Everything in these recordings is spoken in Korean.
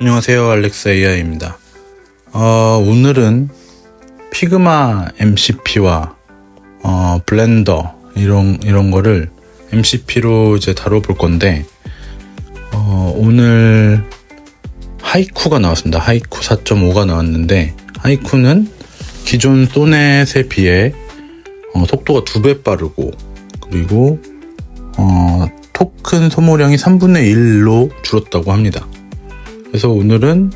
안녕하세요. 알렉스 AI입니다. 어, 오늘은 피그마 MCP와 어, 블렌더 이런 이런 거를 MCP로 이제 다뤄볼 건데 어, 오늘 하이쿠가 나왔습니다. 하이쿠 4.5가 나왔는데 하이쿠는 기존 소넷에 비해 어, 속도가 두 배 빠르고 그리고 어, 토큰 소모량이 3분의 1로 줄었다고 합니다. 그래서 오늘은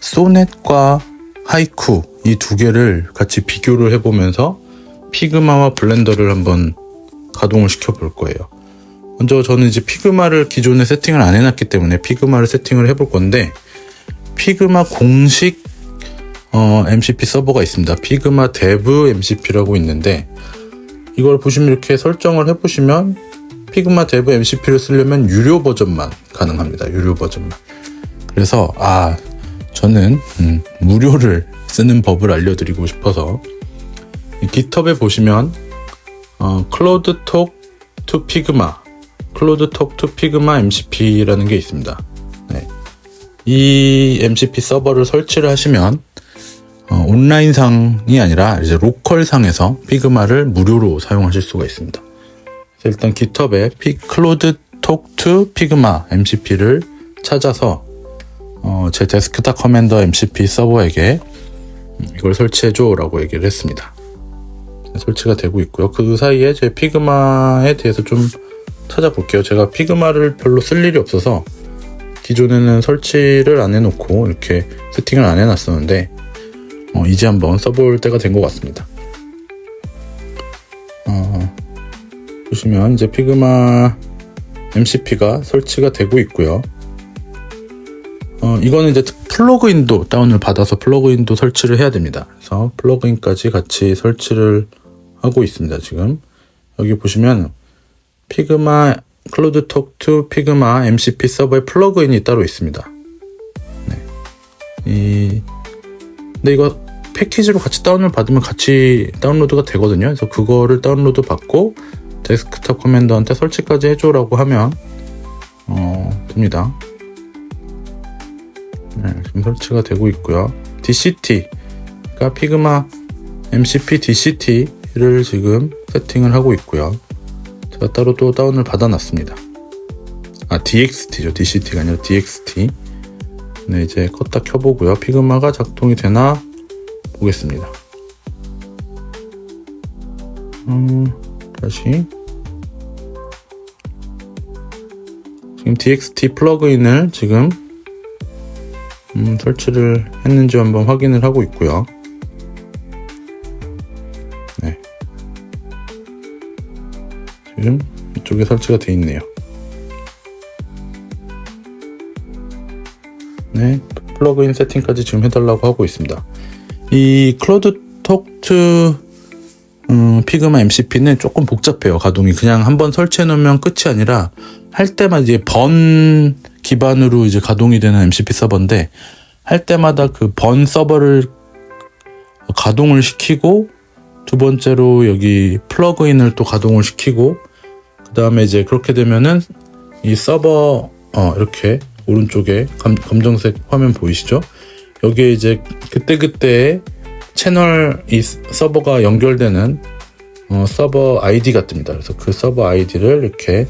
소넷과 하이쿠 이 두 개를 같이 비교를 해보면서 피그마와 블렌더를 한번 가동을 시켜 볼 거예요. 먼저 저는 이제 피그마를 기존에 세팅을 안 해놨기 때문에 피그마를 세팅을 해볼 건데 피그마 공식 어, MCP 서버가 있습니다. 피그마 데브 MCP라고 있는데 이걸 보시면 이렇게 설정을 해보시면 피그마 데브 MCP를 쓰려면 유료 버전만 가능합니다. 유료 버전만. 그래서 아 저는 음, 무료를 쓰는 법을 알려드리고 싶어서 이 깃허브에 보시면 어, 클로드 톡 투 피그마 클로드 톡 투 피그마 MCP라는 게 있습니다. 네. 이 MCP 서버를 설치를 하시면 어, 온라인상이 아니라 이제 로컬상에서 피그마를 무료로 사용하실 수가 있습니다. 일단 깃허브에 피, 클로드 톡 투 피그마 MCP를 찾아서 어, 제 데스크탑 커맨더 MCP 서버에게 이걸 설치해줘 라고 얘기를 했습니다. 설치가 되고 있고요. 그 사이에 제 피그마에 대해서 좀 찾아볼게요. 제가 피그마를 별로 쓸 일이 없어서 기존에는 설치를 안 해놓고 이렇게 세팅을 안 해놨었는데 어, 이제 한번 써볼 때가 된 것 같습니다. 어, 보시면 이제 피그마 MCP가 설치가 되고 있고요. 어, 이거는 이제 플러그인도 다운을 받아서 플러그인도 설치를 해야 됩니다. 그래서 플러그인까지 같이 설치를 하고 있습니다. 지금 여기 보시면 피그마 클로드 톡2 피그마 MCP 서버에 플러그인이 따로 있습니다. 네. 이 근데 이거 패키지로 같이 다운을 받으면 같이 다운로드가 되거든요. 그래서 그거를 다운로드 받고 데스크탑 커맨더한테 설치까지 해줘라고 하면 어, 됩니다. 네, 지금 설치가 되고 있고요. DCT가 피그마 MCP DCT를 지금 세팅을 하고 있고요. 제가 따로 또 다운을 받아놨습니다. 아 DXT죠. DCT가 아니라 DXT. 네, 이제 껐다 켜보고요. 피그마가 작동이 되나 보겠습니다. 음, 다시 지금 DXT 플러그인을 지금 음, 설치를 했는지 한번 확인을 하고 있고요. 네. 지금 이쪽에 설치가 되어 있네요. 네, 플러그인 세팅까지 지금 해달라고 하고 있습니다. 이 클로드 톡트 음, 피그마 MCP는 조금 복잡해요. 가동이 그냥 한번 설치해 놓으면 끝이 아니라 할 때마다 이제 번 기반으로 이제 가동이 되는 MCP 서버인데 할 때마다 그 번 서버를 가동을 시키고 두 번째로 여기 플러그인을 또 가동을 시키고 그 다음에 이제 그렇게 되면은 이 서버 어 이렇게 오른쪽에 감, 검정색 화면 보이시죠? 여기에 이제 그때그때 채널 이 서버가 연결되는 어, 서버 아이디가 뜹니다. 그래서 그 서버 아이디를 이렇게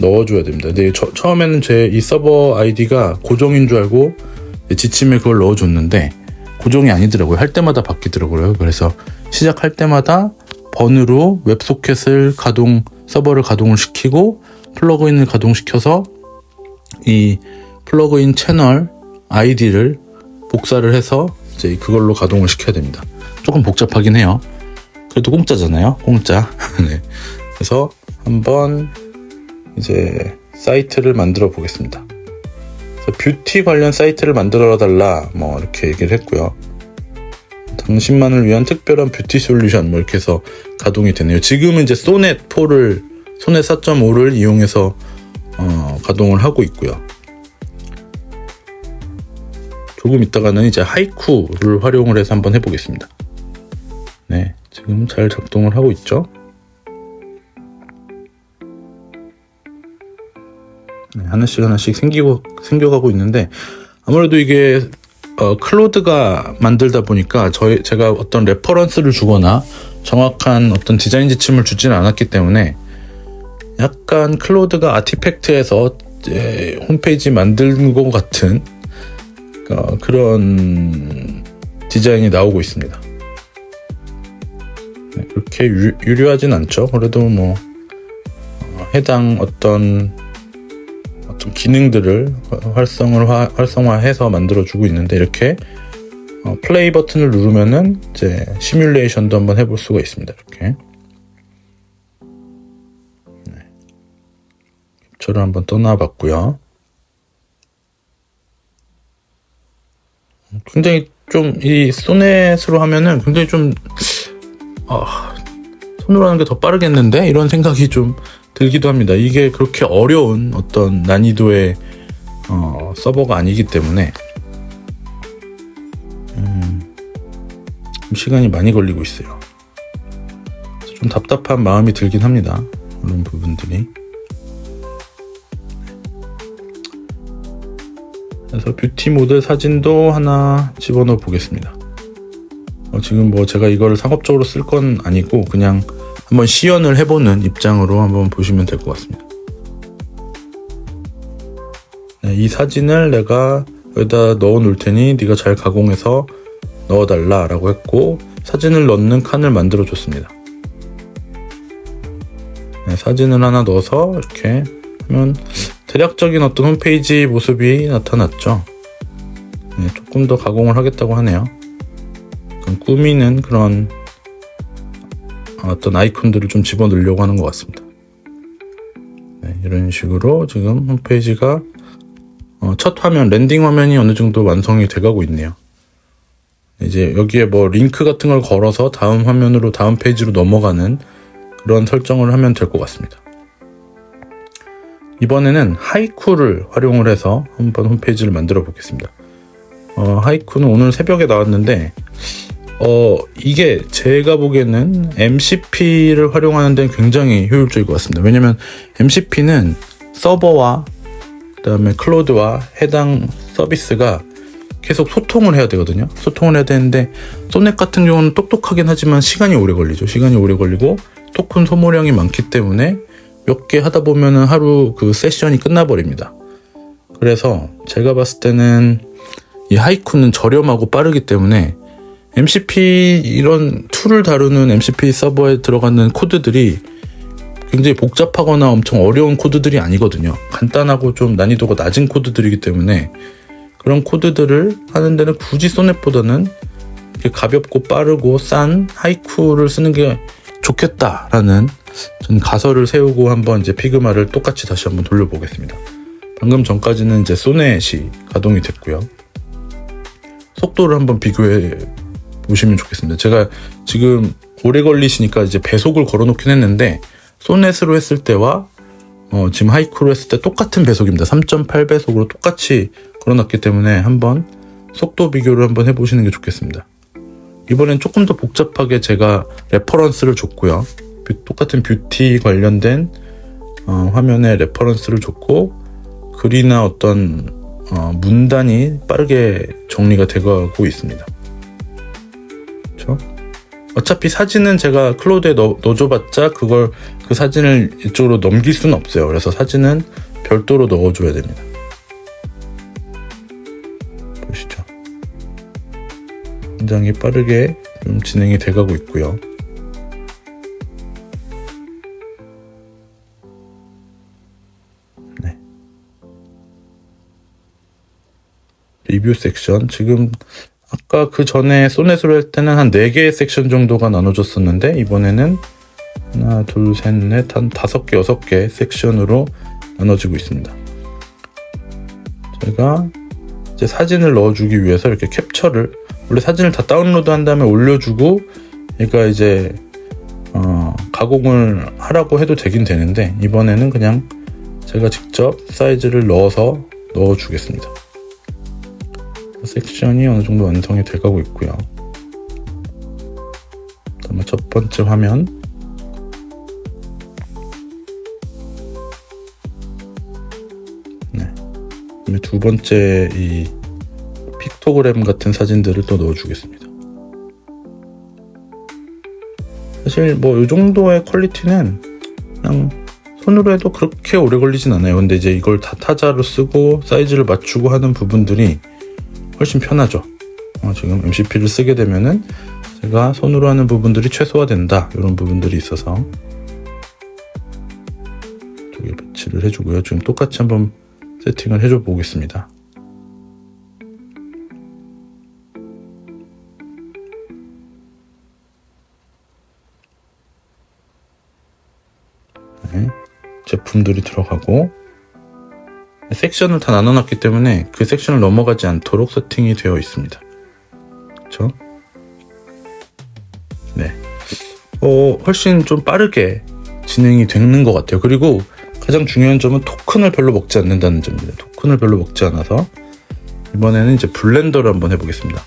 넣어줘야 됩니다. 근데 저, 처음에는 제 이 서버 아이디가 고정인 줄 알고 지침에 그걸 넣어줬는데 고정이 아니더라고요. 할 때마다 바뀌더라고요. 그래서 시작할 때마다 번으로 웹소켓을 가동 서버를 가동을 시키고 플러그인을 가동시켜서 이 플러그인 채널 아이디를 복사를 해서 이제 그걸로 가동을 시켜야 됩니다. 조금 복잡하긴 해요. 그래도 공짜잖아요. 공짜. 네. 그래서 한번 이제 사이트를 만들어 보겠습니다. 뷰티 관련 사이트를 만들어 달라 뭐 이렇게 얘기를 했고요. 당신만을 위한 특별한 뷰티 솔루션 뭐 이렇게 해서 가동이 되네요. 지금은 이제 소넷 4를 소넷 4.5를 이용해서 어, 가동을 하고 있고요. 조금 있다가는 이제 하이쿠를 활용을 해서 한번 해보겠습니다. 네, 지금 잘 작동을 하고 있죠. 하나씩 하나씩 생기고 생겨가고 있는데 아무래도 이게 어, 클로드가 만들다 보니까 저희 제가 어떤 레퍼런스를 주거나 정확한 어떤 디자인 지침을 주지는 않았기 때문에 약간 클로드가 아티팩트에서 이제 홈페이지 만든 것 같은 어, 그런 디자인이 나오고 있습니다. 네, 그렇게 유, 유려하진 않죠. 그래도 뭐 어, 해당 어떤 어떤 기능들을 활성을 화- 활성화해서 만들어주고 있는데 이렇게 어, 플레이 버튼을 누르면은 이제 시뮬레이션도 한번 해볼 수가 있습니다. 이렇게 네. 캡처를 한번 떠나봤고요. 굉장히 좀 이 소넷으로 하면은 굉장히 좀 아, 손으로 하는 게 더 빠르겠는데 이런 생각이 좀 들기도 합니다. 이게 그렇게 어려운 어떤 난이도의 어, 서버가 아니기 때문에 음, 좀 시간이 많이 걸리고 있어요. 좀 답답한 마음이 들긴 합니다. 그런 부분들이. 그래서 뷰티 모델 사진도 하나 집어넣어 보겠습니다. 어, 지금 뭐 제가 이거를 상업적으로 쓸 건 아니고 그냥 한번 시연을 해보는 입장으로 한번 보시면 될 것 같습니다. 네, 이 사진을 내가 여기다 넣어 놓을 테니 네가 잘 가공해서 넣어달라 라고 했고 사진을 넣는 칸을 만들어 줬습니다. 네, 사진을 하나 넣어서 이렇게 하면 대략적인 어떤 홈페이지 모습이 나타났죠. 네, 조금 더 가공을 하겠다고 하네요. 꾸미는 그런 어떤 아이콘들을 좀 집어넣으려고 하는 것 같습니다. 네, 이런 식으로 지금 홈페이지가 어, 첫 화면, 랜딩 화면이 어느 정도 완성이 돼가고 있네요. 이제 여기에 뭐 링크 같은 걸 걸어서 다음 화면으로 다음 페이지로 넘어가는 그런 설정을 하면 될 것 같습니다. 이번에는 하이쿠를 활용을 해서 한번 홈페이지를 만들어 보겠습니다. 어, 하이쿠는 오늘 새벽에 나왔는데 어, 이게 제가 보기에는 MCP를 활용하는 데는 굉장히 효율적일 것 같습니다. 왜냐면 MCP는 서버와 그다음에 클로드와 해당 서비스가 계속 소통을 해야 되거든요. 소통을 해야 되는데 소넷 같은 경우는 똑똑하긴 하지만 시간이 오래 걸리죠. 시간이 오래 걸리고 토큰 소모량이 많기 때문에 몇 개 하다 보면은 하루 그 세션이 끝나버립니다. 그래서 제가 봤을 때는 이 하이쿠는 저렴하고 빠르기 때문에 MCP 이런 툴을 다루는 MCP 서버에 들어가는 코드들이 굉장히 복잡하거나 엄청 어려운 코드들이 아니거든요. 간단하고 좀 난이도가 낮은 코드들이기 때문에 그런 코드들을 하는 데는 굳이 소넷보다는 가볍고 빠르고 싼 하이쿠를 쓰는 게 좋겠다라는 전 가설을 세우고 한번 이제 피그마를 똑같이 다시 한번 돌려보겠습니다. 방금 전까지는 이제 소넷이 가동이 됐고요. 속도를 한번 비교해 보시면 좋겠습니다. 제가 지금 오래 걸리시니까 이제 배속을 걸어놓긴 했는데 소넷으로 했을 때와 어, 지금 하이쿠로 했을 때 똑같은 배속입니다. 3.8배속으로 똑같이 걸어놨기 때문에 한번 속도 비교를 한번 해보시는 게 좋겠습니다. 이번엔 조금 더 복잡하게 제가 레퍼런스를 줬고요. 뷰- 똑같은 뷰티 관련된 어, 화면에 레퍼런스를 줬고 글이나 어떤 어, 문단이 빠르게 정리가 되고 있습니다. 어차피 사진은 제가 클로드에 넣, 넣어줘봤자 그걸 그 사진을 이쪽으로 넘길 수는 없어요. 그래서 사진은 별도로 넣어줘야 됩니다. 보시죠. 굉장히 빠르게 좀 진행이 돼가고 있고요. 네. 리뷰 섹션 지금 아까 그 전에 소넷으로 할 때는 한 4개의 섹션 정도가 나눠졌었는데 이번에는 하나, 둘, 셋, 넷, 한 다섯 개, 여섯 개 섹션으로 나눠지고 있습니다. 제가 이제 사진을 넣어주기 위해서 이렇게 캡처를 원래 사진을 다 다운로드 한 다음에 올려주고 얘가 이제 어, 가공을 하라고 해도 되긴 되는데 이번에는 그냥 제가 직접 사이즈를 넣어서 넣어주겠습니다. 섹션이 어느 정도 완성이 돼가고 있고요. 그다음에 첫 번째 화면 네. 그다음에 두 번째 이 픽토그램 같은 사진들을 또 넣어주겠습니다. 사실 뭐 이 정도의 퀄리티는 그냥 손으로 해도 그렇게 오래 걸리진 않아요. 근데 이제 이걸 다 타자로 쓰고 사이즈를 맞추고 하는 부분들이 훨씬 편하죠. 어, 지금 MCP를 쓰게 되면은 제가 손으로 하는 부분들이 최소화된다 이런 부분들이 있어서 두개 배치를 해주고요. 지금 똑같이 한번 세팅을 해줘 보겠습니다. 네, 제품들이 들어가고 섹션을 다 나눠놨기 때문에 그 섹션을 넘어가지 않도록 세팅이 되어 있습니다. 그렇죠? 네. 어, 훨씬 좀 빠르게 진행이 되는 것 같아요. 그리고 가장 중요한 점은 토큰을 별로 먹지 않는다는 점입니다. 토큰을 별로 먹지 않아서 이번에는 이제 블렌더를 한번 해보겠습니다.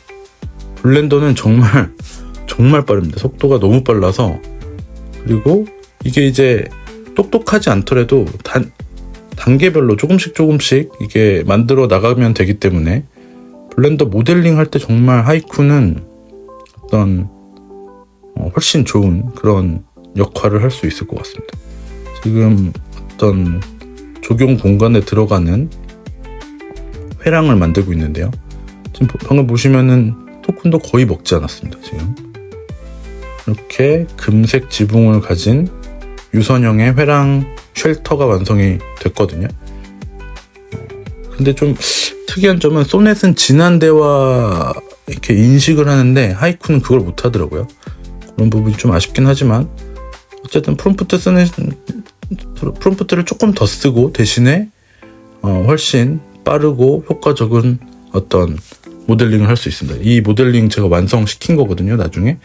블렌더는 정말 정말 빠릅니다. 속도가 너무 빨라서 그리고 이게 이제 똑똑하지 않더라도 단 단계별로 조금씩 조금씩 이게 만들어 나가면 되기 때문에 블렌더 모델링 할 때 정말 하이쿠는 어떤 어, 훨씬 좋은 그런 역할을 할 수 있을 것 같습니다. 지금 어떤 적용 공간에 들어가는 회랑을 만들고 있는데요. 지금 방금 보시면은 토큰도 거의 먹지 않았습니다. 지금 이렇게 금색 지붕을 가진 유선형의 회랑 쉘터가 완성이 됐거든요. 근데 좀 특이한 점은 소넷은 진한대와 이렇게 인식을 하는데 하이쿠는 그걸 못 하더라고요. 그런 부분이 좀 아쉽긴 하지만 어쨌든 프롬프트 쓰는 프롬프트를 조금 더 쓰고 대신에 어, 훨씬 빠르고 효과적인 어떤 모델링을 할 수 있습니다. 이 모델링 제가 완성시킨 거거든요. 나중에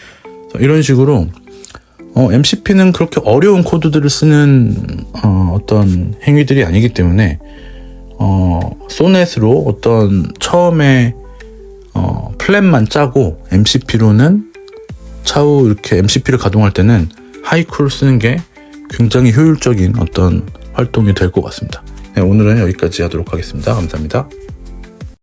이런 식으로 어, MCP는 그렇게 어려운 코드들을 쓰는 어, 떤 행위들이 아니기 때문에 어, 소넷으로 어떤 처음에 어, 플랜만 짜고 MCP로는 차후 이렇게 MCP를 가동할 때는 하이쿨을 쓰는 게 굉장히 효율적인 어떤 활동이 될 것 같습니다. 네, 오늘은 여기까지 하도록 하겠습니다. 감사합니다.